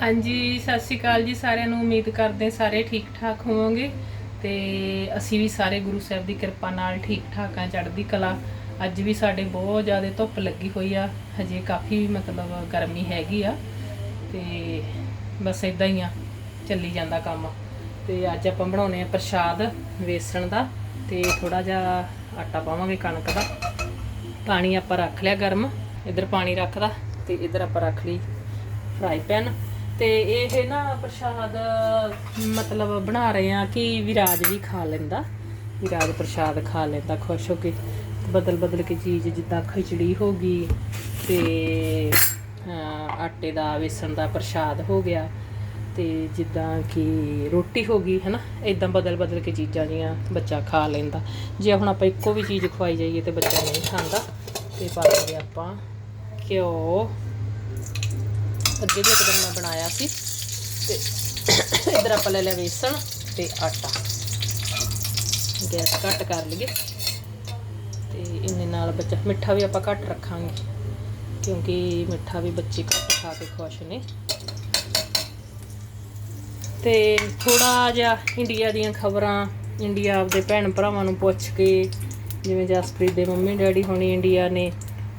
ਹਾਂਜੀ, ਸਤਿ ਸ਼੍ਰੀ ਅਕਾਲ ਜੀ ਸਾਰਿਆਂ ਨੂੰ। ਉਮੀਦ ਕਰਦੇ ਸਾਰੇ ਠੀਕ ਠਾਕ ਹੋਵੋਗੇ ਤੇ ਅਸੀਂ ਵੀ ਸਾਰੇ ਗੁਰੂ ਸਾਹਿਬ ਦੀ ਕਿਰਪਾ ਨਾਲ ਠੀਕ ਠਾਕ ਆ ਚੜ੍ਹਦੀ ਕਲਾ ਅੱਜ ਵੀ ਸਾਡੇ ਬਹੁਤ ਜ਼ਿਆਦਾ ਧੁੱਪ ਲੱਗੀ ਹੋਈ ਆ। ਹਜੇ ਕਾਫੀ ਮਤਲਬ ਗਰਮੀ ਹੈਗੀ ਆ ਤੇ ਬਸ ਇਦਾਂ ਹੀ ਆ, ਚੱਲੀ ਜਾਂਦਾ ਕੰਮ। ਤੇ ਅੱਜ ਆਪਾਂ ਬਣਾਉਨੇ ਆ ਪ੍ਰਸ਼ਾਦ ਵੇਸਣ ਦਾ ਤੇ ਥੋੜਾ ਜਿਹਾ ਆਟਾ ਪਾਵਾਂਗੇ ਕਣਕ ਦਾ। ਪਾਣੀ ਆਪਾਂ ਰੱਖ ਲਿਆ ਗਰਮ। ਇਧਰ ਪਾਣੀ ਰੱਖਦਾ ਤੇ ਇਧਰ ਆਪਾਂ ਰੱਖ ਲਈ ਫਰਾਈ ਪੈਨ। ਤੇ ਇਹ ਨਾ ਪ੍ਰਸ਼ਾਦ, ਮਤਲਬ ਬਣਾ ਰਹੇ ਆ ਕਿ ਵਿਰਾਜ ਵੀ ਖਾ ਲੈਂਦਾ। ਵਿਰਾਜ ਪ੍ਰਸ਼ਾਦ ਖਾ ਲੈਂਦਾ, ਖੁਸ਼ ਹੋ ਕੇ। ਬਦਲ ਬਦਲ ਕੇ ਚੀਜ਼ ਜਿੱਦਾਂ ਖਿਚੜੀ ਹੋ ਗਈ ਤੇ ਆਟੇ ਦਾ, ਵੇਸਣ ਦਾ ਪ੍ਰਸ਼ਾਦ ਹੋ ਗਿਆ। ਤੇ ਜਿੱਦਾਂ ਕਿ ਰੋਟੀ ਹੋ ਗਈ, ਹਨਾ? ਇਦਾਂ ਬਦਲ ਬਦਲ ਕੇ ਚੀਜ਼ਾਂ ਜੀਆਂ ਬੱਚਾ ਖਾ ਲੈਂਦਾ। ਜੇ ਹੁਣ ਆਪਾਂ ਇੱਕੋ ਵੀ ਚੀਜ਼ ਖਵਾਈ ਜਾਈਏ ਤੇ ਬੱਚਾ ਨਹੀਂ ਖਾਂਦਾ। ਤੇ ਪਾ ਕੇ ਆਪਾਂ ਘਿਓ ਅੱਗੇ ਵੀ ਇੱਕ ਦਿਨ ਮੈਂ ਬਣਾਇਆ ਸੀ। ਤੇ ਇਧਰ ਆਪਾਂ ਲੈ ਲਿਆ ਵੇਸਣ ਤੇ ਆਟਾ। ਗੈਸ ਘੱਟ ਕਰ ਲਈਏ। ਤੇ ਇਹਨੇ ਨਾਲ ਬੱਚਾ, ਮਿੱਠਾ ਵੀ ਆਪਾਂ ਘੱਟ ਰੱਖਾਂਗੇ। ਕਿਉਂਕਿ ਮਿੱਠਾ ਵੀ ਬੱਚੇ ਘੱਟ ਖਾ ਕੇ ਖੁਸ਼ ਨੇ। ਤੇ ਥੋੜਾ ਜਿਹਾ ਇੰਡੀਆ ਦੀਆਂ ਖਬਰਾਂ, ਇੰਡੀਆ ਆਪਦੇ ਭੈਣ ਭਰਾਵਾਂ ਨੂੰ ਪੁੱਛ ਕੇ, ਜਿਵੇਂ ਜਸਪ੍ਰੀਤ ਦੇ ਮੰਮੀ ਡੈਡੀ ਹੋਣੀ ਇੰਡੀਆ ਨੇ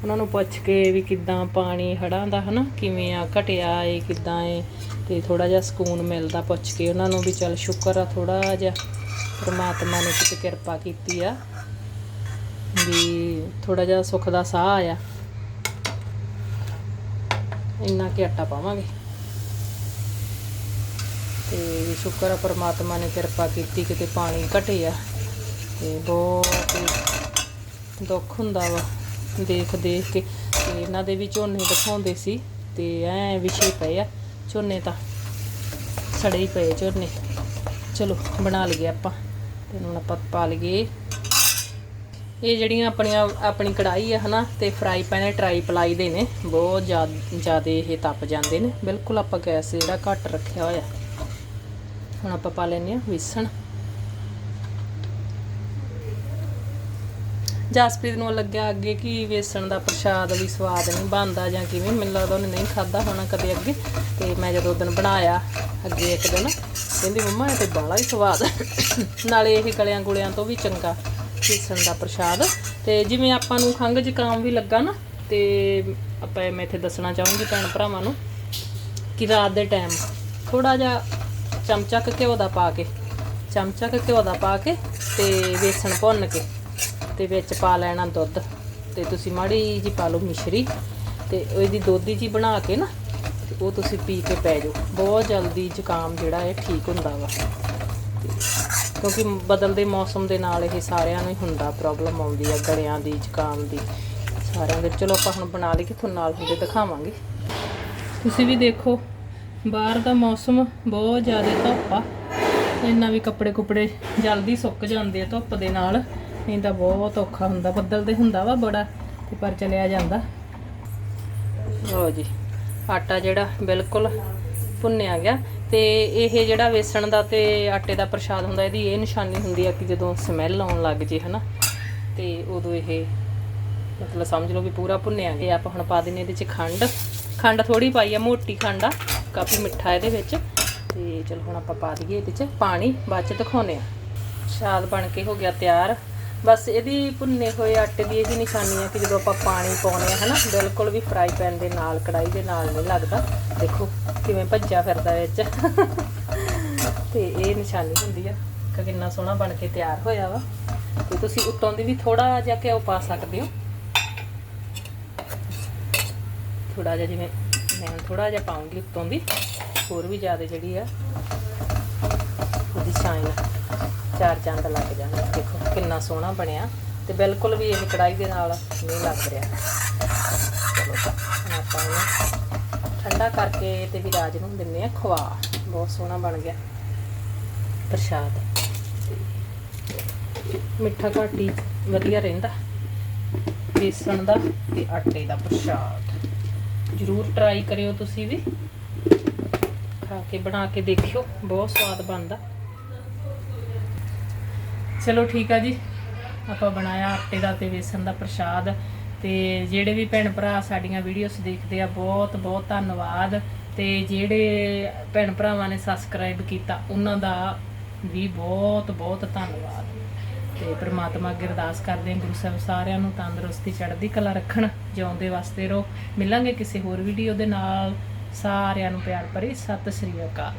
ਉਹਨਾਂ ਨੂੰ ਪੁੱਛ ਕੇ ਵੀ ਕਿੱਦਾਂ ਪਾਣੀ ਹੜਾਂ ਦਾ ਹਨਾ, ਕਿਵੇਂ ਆ, ਘਟਿਆ ਏ, ਕਿੱਦਾਂ ਏ, ਤੇ ਥੋੜਾ ਜਿਹਾ ਸਕੂਨ ਮਿਲਦਾ ਪੁੱਛ ਕੇ ਉਹਨਾਂ ਨੂੰ ਵੀ ਚੱਲ ਸ਼ੁਕਰ ਆ ਥੋੜਾ ਜਿਹਾ, ਪਰਮਾਤਮਾ ਨੇ ਕਿਤੇ ਕਿਰਪਾ ਕੀਤੀ ਆ ਵੀ ਥੋੜਾ ਜਿਹਾ ਸੁੱਖ ਦਾ ਸਾਹ ਆਇਆ। ਇੰਨਾ ਕਿ ਆਟਾ ਪਾਵਾਂਗੇ। ਤੇ ਸ਼ੁਕਰ ਆ ਪਰਮਾਤਮਾ ਨੇ ਕਿਰਪਾ ਕੀਤੀ ਕਿਤੇ ਪਾਣੀ ਘਟਿਆ, ਤੇ ਬਹੁਤ ਦੁੱਖ ਹੁੰਦਾ ਵਾ। ਦੇਖ ਦੇਖ ਕੇ ਤੇ ਇਹਨਾਂ ਦੇ ਵੀ ਝੋਨੇ ਦਿਖਾਉਂਦੇ ਸੀ ਤੇ ਐ ਵਿਛੇ ਪਏ ਆ, ਝੋਨੇ ਤਾਂ ਸੜੇ ਹੀ ਪਏ ਝੋਨੇ। ਚਲੋ, ਬਣਾ ਲਈਏ ਆਪਾਂ, ਤੇ ਹੁਣ ਆਪਾਂ ਪਾ ਲਈਏ। ਇਹ ਜਿਹੜੀਆਂ ਆਪਣੀਆਂ, ਆਪਣੀ ਕੜਾਈ ਆ ਹਨਾ, ਤੇ ਫਰਾਈ ਪੈਨ ਟਰਾਈ ਪਲਾਈ ਦੇ ਨੇ, ਬਹੁਤ ਜ਼ਿਆਦਾ ਇਹ ਤਪ ਜਾਂਦੇ ਨੇ। ਬਿਲਕੁਲ ਆਪਾਂ ਗੈਸ ਜਿਹੜਾ ਘੱਟ ਰੱਖਿਆ ਹੋਇਆ। ਹੁਣ ਆਪਾਂ ਪਾ ਲੈਨੇ ਆ ਵੇਸਣ। ਜਸਪ੍ਰੀਤ ਨੂੰ ਲੱਗਿਆ ਅੱਗੇ ਕਿ ਵੇਸਣ ਦਾ ਪ੍ਰਸ਼ਾਦ ਵੀ ਸਵਾਦ ਨਹੀਂ ਬਣਦਾ ਜਾਂ ਕਿਵੇਂ, ਮੈਨੂੰ ਲੱਗਦਾ ਉਹਨੇ ਨਹੀਂ ਖਾਦਾ ਹੋਣਾ ਕਦੇ ਅੱਗੇ। ਤੇ ਮੈਂ ਜਦੋਂ ਦਿਨ ਬਣਾਇਆ ਅੱਗੇ ਇੱਕ ਦਿਨ, ਕਹਿੰਦੀ ਮੰਮਾ ਇਹ ਤੇ ਬਾਲਾ ਹੀ ਸਵਾਦ ਨਾਲੇ ਇਹ ਗਲਿਆਂ ਗੁਲਿਆਂ ਤੋਂ ਵੀ ਚੰਗਾ ਵੇਸਣ ਦਾ ਪ੍ਰਸ਼ਾਦ। ਤੇ ਜਿਵੇਂ ਆਪਾਂ ਨੂੰ ਖੰਘ ਜ਼ੁਕਾਮ ਵੀ ਲੱਗਾ ਨਾ, ਤੇ ਆਪਾਂ ਮੈਂ ਇੱਥੇ ਦੱਸਣਾ ਚਾਹੂੰਗੀ ਭੈਣ ਭਰਾਵਾਂ ਨੂੰ ਕਿ ਰਾਤ ਦੇ ਟਾਈਮ ਥੋੜਾ ਜਿਹਾ ਚਮਚਾ ਘਿਓ ਦਾ ਪਾ ਕੇ ਚਮਚਾ ਘਿਓ ਦਾ ਪਾ ਕੇ ਤੇ ਵੇਸਣ ਭੁੰਨ ਕੇ ਤੇ ਵਿੱਚ ਪਾ ਲੈਣਾ ਦੁੱਧ ਤੇ ਤੁਸੀਂ ਮਾੜੀ ਜੀ ਪਾ ਲਓ ਮਿਸ਼ਰੀ ਤੇ ਇਹਦੀ ਦੋਧੀ ਜੀ ਬਣਾ ਕੇ ਨਾ ਉਹ ਤੁਸੀਂ ਪੀ ਕੇ ਪੈ ਜਾਓ। ਬਹੁਤ ਜਲਦੀ ਜ਼ੁਕਾਮ ਜਿਹੜਾ ਹੈ ਠੀਕ ਹੁੰਦਾ ਵਾ। ਕਿਉਂਕਿ ਬਦਲਦੇ ਮੌਸਮ ਦੇ ਨਾਲ ਇਹ ਸਾਰਿਆਂ ਨੂੰ ਹੁੰਦਾ ਪ੍ਰੋਬਲਮ ਆਉਂਦੀ ਆ, ਗਲਿਆਂ ਦੀ, ਜ਼ੁਕਾਮ ਦੀ। ਸਾਰਿਆਂ ਦੇ ਚਲੋ ਆਪਾਂ ਹੁਣ ਬਣਾ ਲਈ ਕਿ ਤੁਹਾਨੂੰ ਨਾਲ ਹੁੰਦੇ ਦਿਖਾਵਾਂਗੇ। ਤੁਸੀਂ ਵੀ ਦੇਖੋ, ਬਾਹਰ ਦਾ ਮੌਸਮ ਬਹੁਤ ਜ਼ਿਆਦਾ ਧੁੱਪ ਆ। ਇੰਨਾ ਵੀ ਕੱਪੜੇ ਕੁਪੜੇ ਜਲਦੀ ਸੁੱਕ ਜਾਂਦੇ ਆ ਧੁੱਪ ਦੇ ਨਾਲ। ਨਹੀਂ ਤਾਂ ਬਹੁਤ ਔਖਾ ਹੁੰਦਾ, ਬੱਦਲ ਤੇ ਹੁੰਦਾ ਵਾ ਬੜਾ, ਤੇ ਪਰ ਚਲਿਆ ਜਾਂਦਾ। ਲਓ ਜੀ, ਆਟਾ ਜਿਹੜਾ ਬਿਲਕੁਲ ਭੁੰਨਿਆ ਗਿਆ, ਤੇ ਇਹ ਜਿਹੜਾ ਵੇਸਣ ਦਾ ਤੇ ਆਟੇ ਦਾ ਪ੍ਰਸ਼ਾਦ ਹੁੰਦਾ, ਇਹਦੀ ਇਹ ਨਿਸ਼ਾਨੀ ਹੁੰਦੀ ਆ ਕਿ ਜਦੋਂ ਸਮੈਲ ਆਉਣ ਲੱਗ ਜੇ, ਹਨਾ, ਤੇ ਉਦੋਂ ਇਹ ਮਤਲਬ ਸਮਝ ਲਓ ਵੀ ਪੂਰਾ ਭੁੰਨਿਆ ਗਿਆ। ਆਪਾਂ ਹੁਣ ਪਾ ਦਿੰਨੇ ਇਹਦੇ ਚ ਖੰਡ ਖੰਡ ਥੋੜੀ ਪਾਈ ਆ, ਮੋਟੀ ਖੰਡ ਆ, ਕਾਫੀ ਮਿੱਠਾ ਇਹਦੇ ਵਿੱਚ, ਤੇ ਚਲੋ ਹੁਣ ਆਪਾਂ ਪਾ ਦਈਏ ਇਹਦੇ ਚ ਪਾਣੀ, ਬਾਅਦ ਚ ਦਿਖਾਉਨੇ ਆ। ਸ਼ਾਦ ਬਣ ਕੇ ਹੋ ਗਿਆ ਤਿਆਰ। ਬਸ ਇਹਦੀ ਭੁੰਨੇ ਹੋਏ ਆਟੇ ਦੀ ਇਹਦੀ ਨਿਸ਼ਾਨੀ ਹੈ ਕਿ ਜਦੋਂ ਆਪਾਂ ਪਾਣੀ ਪਾਉਨੇ ਆ, ਹਨਾ, ਬਿਲਕੁਲ ਵੀ ਫਰਾਈ ਪੈਨ ਦੇ ਨਾਲ ਕੜਾਈ ਦੇ ਨਾਲ ਨਹੀਂ ਲੱਗਦਾ। ਦੇਖੋ ਕਿਵੇਂ ਭੱਜਿਆ ਫਿਰਦਾ ਵਿੱਚ ਤੇ ਇਹ ਨਿਸ਼ਾਨੀ ਹੁੰਦੀ ਆ ਕਿ ਕਿੰਨਾ ਸੋਹਣਾ ਬਣ ਕੇ ਤਿਆਰ ਹੋਇਆ ਵਾ। ਤੇ ਤੁਸੀਂ ਉੱਤੋਂ ਦੀ ਵੀ ਥੋੜਾ ਜਿਹਾ ਘਿਓ ਪਾ ਸਕਦੇ ਹੋ। ਥੋੜਾ ਜਿਹਾ ਜਿਵੇਂ ਮੈਂ ਥੋੜਾ ਜਿਹਾ ਪਾਉਂਗੀ ਉੱਤੋਂ ਦੀ, ਹੋਰ ਵੀ ਜ਼ਿਆਦਾ ਜਿਹੜੀ ਆ, ਉਹਦੀ ਸ਼ਾਈਨ ਚਾਰ ਚੰਦ ਲੱਗ ਜਾਣਗੇ। ਕਿੰਨਾ ਸੋਹਣਾ ਬਣਿਆ ਤੇ ਬਿਲਕੁਲ ਵੀ ਇਹ ਕੜਾਈ ਦੇ ਨਾਲ ਨਹੀਂ ਲੱਗ ਰਿਹਾ। ਚਲੋ ਆਪਾਂ ਇਹਨੂੰ ਠੰਡਾ ਕਰਕੇ ਤੇ ਵੀ ਨੂੰ ਦਿੰਨੇ ਆ ਖਵਾ। ਬਹੁਤ ਸੋਹਣਾ ਬਣ ਗਿਆ ਪ੍ਰਸ਼ਾਦ। ਮਿੱਠਾ ਘਾਟੀ ਵਧੀਆ ਰਹਿੰਦਾ। ਬੇਸਣ ਦਾ ਤੇ ਆਟੇ ਦਾ ਪ੍ਰਸ਼ਾਦ। ਜ਼ਰੂਰ ਟਰਾਈ ਕਰਿਓ ਤੁਸੀਂ ਵੀ। ਖਾ ਕੇ, ਬਣਾ ਕੇ ਦੇਖਿਓ, ਬਹੁਤ ਸਵਾਦ ਬਣਦਾ। ਚਲੋ ਠੀਕ ਆ ਜੀ। ਆਪਾਂ ਬਣਾਇਆ ਆਟੇ ਦਾ ਤੇ ਵੇਸਣ ਦਾ ਪ੍ਰਸ਼ਾਦ। ਤੇ ਜਿਹੜੇ ਵੀ ਭੈਣ ਭਰਾ ਸਾਡੀਆਂ ਵੀਡੀਓਜ਼ ਦੇਖਦੇ ਆ, ਬਹੁਤ ਬਹੁਤ ਧੰਨਵਾਦ। ਤੇ ਜਿਹੜੇ ਭੈਣ ਭਰਾਵਾਂ ਨੇ ਸਬਸਕ੍ਰਾਈਬ ਕੀਤਾ, ਉਹਨਾਂ ਦਾ ਵੀ ਬਹੁਤ ਬਹੁਤ ਧੰਨਵਾਦ। ਤੇ ਪ੍ਰਮਾਤਮਾ ਅੱਗੇ ਅਰਦਾਸ ਕਰਦੇ ਹਾਂ, ਗੁਰੂ ਸਾਹਿਬ ਸਾਰਿਆਂ ਨੂੰ ਤੰਦਰੁਸਤੀ, ਚੜ੍ਹਦੀ ਕਲਾ ਰੱਖਣ, ਜਿਉਂਦੇ ਵਾਸਤੇ ਰਹੋ। ਮਿਲਾਂਗੇ ਕਿਸੇ ਹੋਰ ਵੀਡੀਓ ਦੇ ਨਾਲ। ਸਾਰਿਆਂ ਨੂੰ ਪਿਆਰ ਭਰੀ ਸਤਿ ਸ੍ਰੀ ਅਕਾਲ।